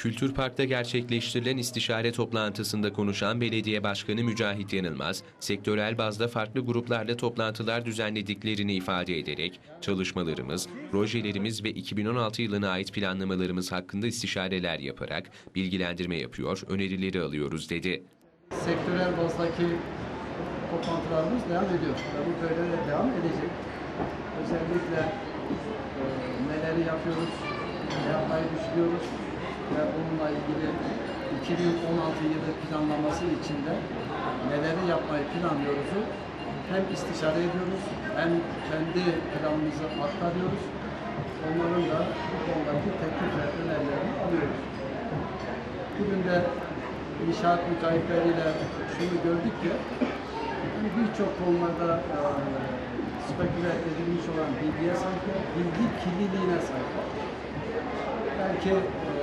Kültür Park'ta gerçekleştirilen istişare toplantısında konuşan Belediye Başkanı Mücahit Yanılmaz, sektörel bazda farklı gruplarla toplantılar düzenlediklerini ifade ederek, çalışmalarımız, projelerimiz ve 2016 yılına ait planlamalarımız hakkında istişareler yaparak bilgilendirme yapıyor, önerileri alıyoruz dedi. sektörel bazdaki toplantılarımız devam ediyor. Bu böyle de devam edecek. Özellikle e, neleri yapıyoruz, ne yapmayı düşünüyoruz ilgili 2016 yılı planlaması içinde neleri yapmayı planlıyoruzu hem istişare ediyoruz hem kendi planımızı aktarıyoruz. Onların da bu konudaki teklif ve önerilerini alıyoruz. Bugün de inşaat müteahhitleriyle şunu gördük ki birçok konularda e, speküle edilmiş olan bilgiye sahip, bilgi kirliliğine sahip. Belki e,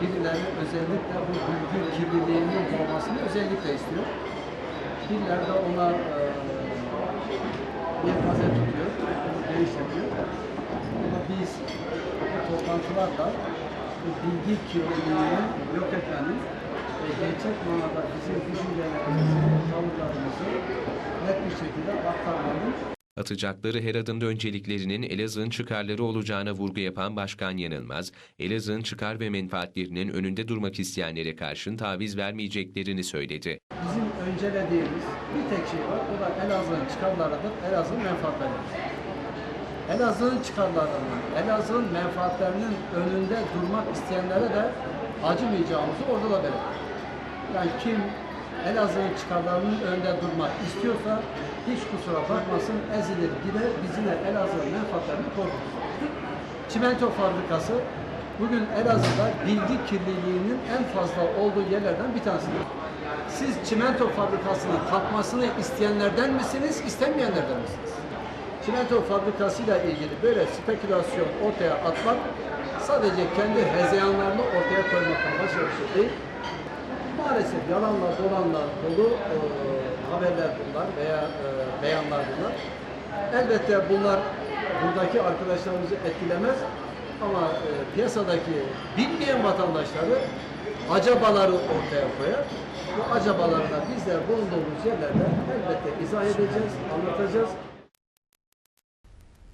birileri özellikle bu bilgi kirliliğinin olmasını özellikle istiyor. Birileri de ona e, gaze tutuyor, bunu geniş yapıyor. Ama biz bu toplantılarla bu bilgi kirliliğini yok etmenin ve gerçek manada bizim düşüncelerimizi, Atacakları her adımda önceliklerinin Elazığ'ın çıkarları olacağına vurgu yapan Başkan Yanılmaz, Elazığ'ın çıkar ve menfaatlerinin önünde durmak isteyenlere karşın taviz vermeyeceklerini söyledi. bizim öncelediğimiz bir tek şey var. O da Elazığ'ın çıkarlarıdır, Elazığ'ın menfaatleridir. Elazığ'ın çıkarlarının, Elazığ'ın menfaatlerinin önünde durmak isteyenlere de acımayacağımızı orada da belirtiyoruz. Yani kim Elazığ'ın çıkarlarının önünde durmak istiyorsa hiç kusura bakmasın ezilir gider biz yine Elazığ'ın menfaatlerini koruruz. Çimento fabrikası bugün Elazığ'da bilgi kirliliğinin en fazla olduğu yerlerden bir tanesidir. Siz çimento fabrikasının kalkmasını isteyenlerden misiniz, istemeyenlerden misiniz? Çimento fabrikasıyla ilgili böyle spekülasyon ortaya atmak sadece kendi hezeyanlarını ortaya koymaktan başka bir şey değil. Maalesef yalanlar, dolanlar dolu e, haberler bunlar veya e, beyanlar bunlar. Elbette bunlar buradaki arkadaşlarımızı etkilemez ama e, piyasadaki bilmeyen vatandaşları acabaları ortaya koyar. Bu acabaları da bizler bulunduğumuz yerlerde elbette izah edeceğiz, anlatacağız.